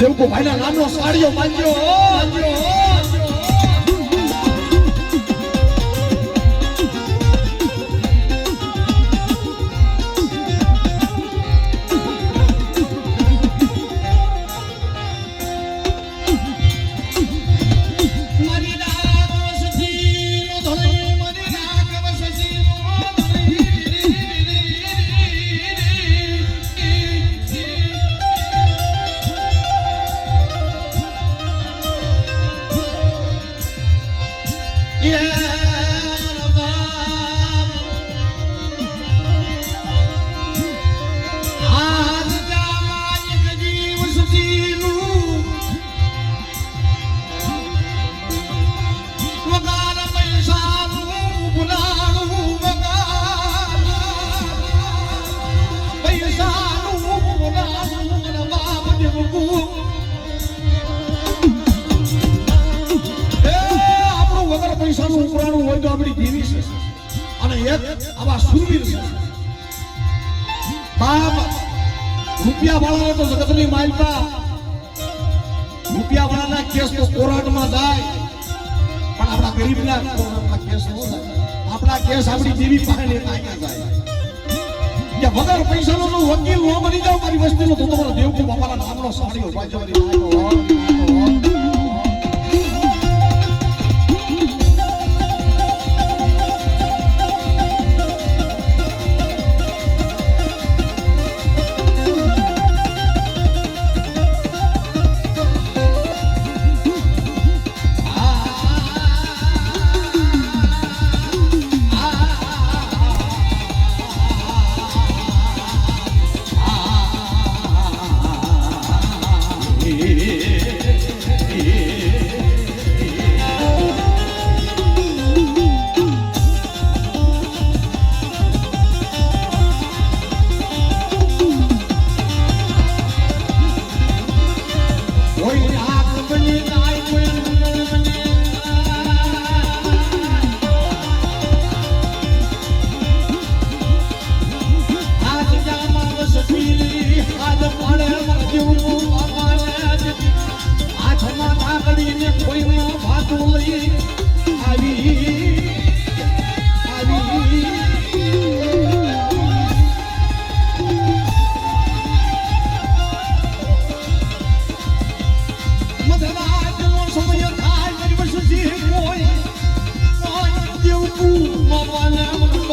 દેવકો ભાઈના નામનો સાડીઓ બાંધ્યો. ઉપરાણું હોય તો આપણી જીવી છે. અને એક આવા સુરવીર બાપ, રૂપિયા વાળાને તો જગતની માલપા રૂપિયા વાળાના કેસ તો કોર્ટમાં જાય. પણ આપણા ગરીબના કોર્ટમાં કેસ ન થાય આપણા કેસ આપણી જીવી પાસે જાય. વગર પૈસાનો જો વકીલ ન બની જાવ, મારી વસ્તીનો તો તમારો દેવકુ બાપાના નામનો સાડીઓ બાજવાની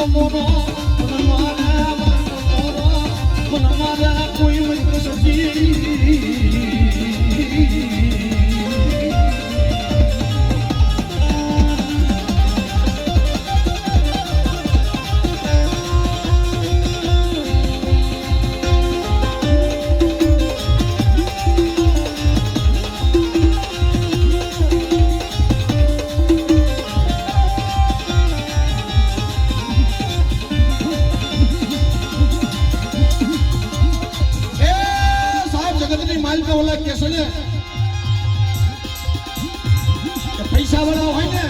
como nos જગતની માલિકા ઓલા કે છે ને કે પૈસા વાળા હોય ને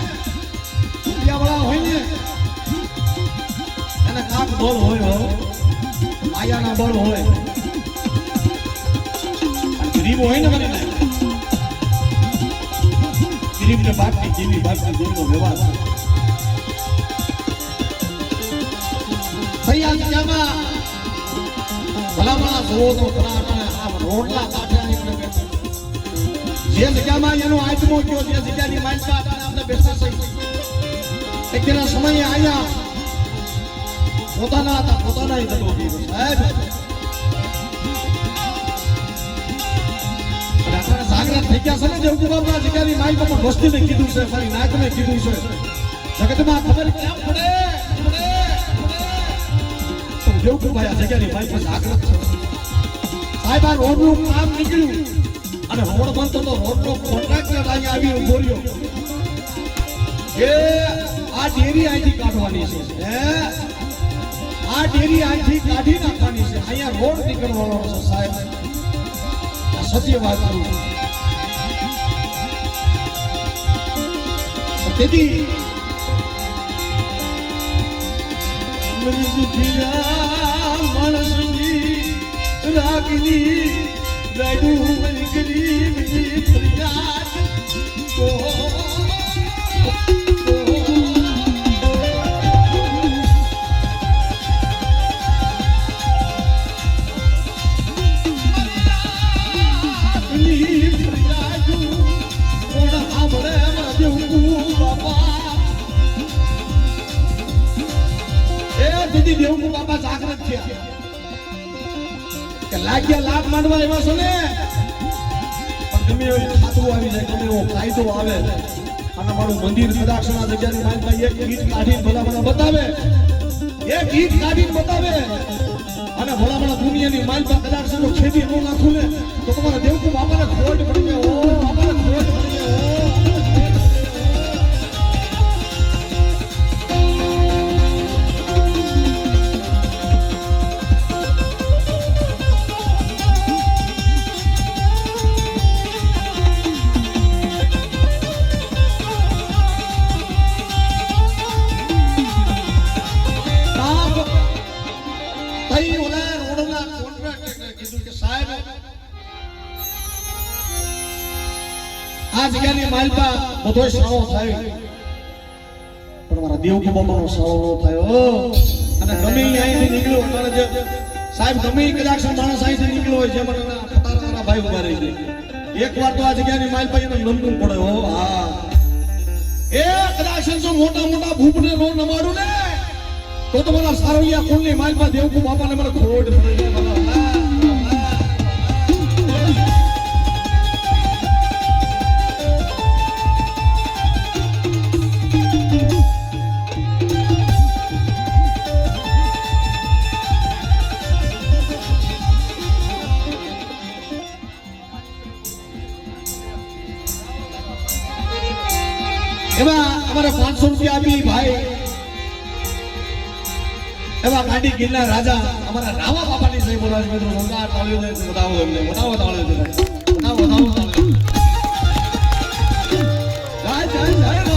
રૂપિયા વાળા હોય ને એને કાક બળ હોય હો માયાના બળ હોય અને ગરીબ હોય ને મને ગરીબ ને બાપની જેવી બાપની જેવીનો વ્યવહાર છે ભૈયા જગ્યામાં ભલામણા જોવો તો ખરા અટાણે આમ રોટલા કાઢે નીકળે બેઠા. જે જગ્યામાં એનો આત્મો ગયો જે જગ્યાની માનતા અટાણે આપણે બેસા થઈ અત્યારના સમયે આયા. પોતાના હતા, પોતાના. સાહેબ. જાગૃત થઈ ગયા છે ને દેવકુ બાપા જગ્યાની જગતમાં ખબર કેમ પડે? પડે દેવકુભાઈ આ જગ્યાની ભાઈ પાસે આગ્રહ છે. સાહેબ, આ રોડનું કામ નીકળ્યું. અને રોડ બનતો તો રોડનો કોન્ટ્રાક્ટર અહીંયા આવી ઊભો રહ્યો કે આ ડેરી અહીંથી કાઢવાની છે, હે? આ ડેરી અહીંથી કાઢી નાખવાની છે. અહીંયા રોડ નીકળવાનો છે, સાહેબ. આ સત્ય વાત કરું તેથી દુખિયા માણસની રાગની દેવકુ બાપા જાગૃત થયા. લાગ્યા લાભ માંડવા એવા છો ને? ગમે એવું ખાતું આવી જાય, ગમે એવો ફાયદો આવે. અને મારું મંદિર કદાક્ષના જગ્યાની માલમાં એક ગીત કાઢીને ભલા ભલા બતાવે. એક ગીત કાઢીને બતાવે. અને ભલા ભલા દુનિયાની માલમાં કદાચ ખેતી ન નાખું ને, તો તમારા દેવકુ બાપાને ખોટ પડી જાય. બાપાને ખોટ પડી જાય. આ જગ્યાની માલપા બધો સાળો થાય. પણ મારા દેવકી બાપાનો સાળો ન થયો અને ગમે અહીંથી નીકળ્યો અમારે જે સાહેબ, ગમે કદાચ માણસ અહીંથી નીકળ્યો હોય, જેમાં મને ખટારાના ભાઈ ઊભા રહી જાય. એક વાર તો આ જગ્યાની માલપા એને નમવું પડે, હો. હા. એ કદાચ મોટા મોટા ભૂપને રો નમાડું ને, તો તમારા સારોલિયા કુળની માલપા દેવકુ બાપાને મને ખોટ પડી જાય એવા ગાંડી ગીરના રાજા અમારા રામા બાપાની સહી બોલાવે મિત્રો, મોટા તાળીઓ દે છે બતાવો એમને બતાવો તાળીઓ દે બતાવો તાળીઓ જય જય જય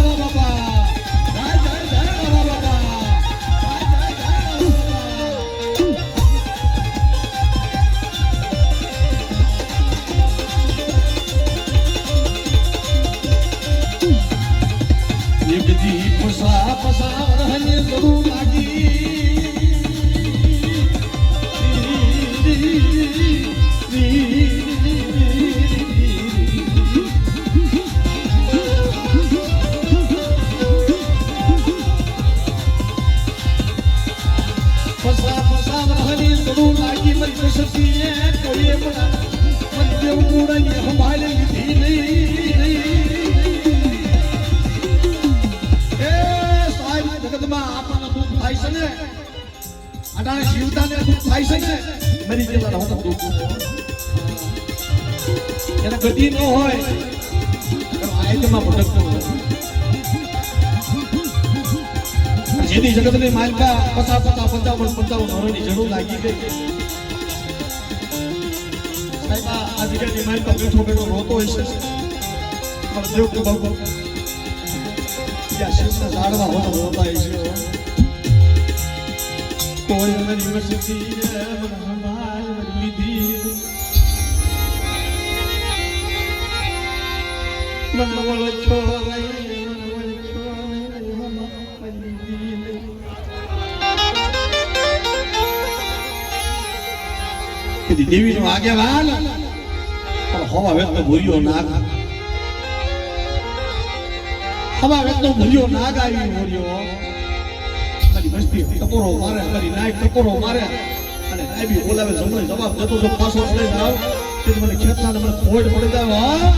જગતમાં આપણને દુઃખ થાય છે ને? અટાણે જીવતાને દુઃખ થાય છે ને? મરી ગયેલા હોતા દુઃખ એને ગતિ ન હોય આયતમાં ભટકતો હોય. જેથી જગતની માલકા પચાસ પચાસ પંચાવન પંચાવન વર્ષની જરૂર લાગી ગઈ. સાહેબ આ જગ્યાની માલકા બેઠો બેઠો રોતો હોય છે. પણ દેવ કે બાબુ ત્યાં શિવના ઝાડવા હોતા હોતા છે કોઈ મારી વસતી મને વળ છો કીધી દેવીનો આગેવાન પણ હવા ભૂર્યો નાગ હવા વેતનો ભૂર્યો નાગ આવી ભૂર્યો. મારી મસ્તી ટકોરો મારે મારી નાઈટ ટકોરો મારે. અને નાઈબી બોલાવે જમણે જવાબ જતો તો પાછો લઈ જાવ તે મને ખેતના મને ખોડ પડી જાય હા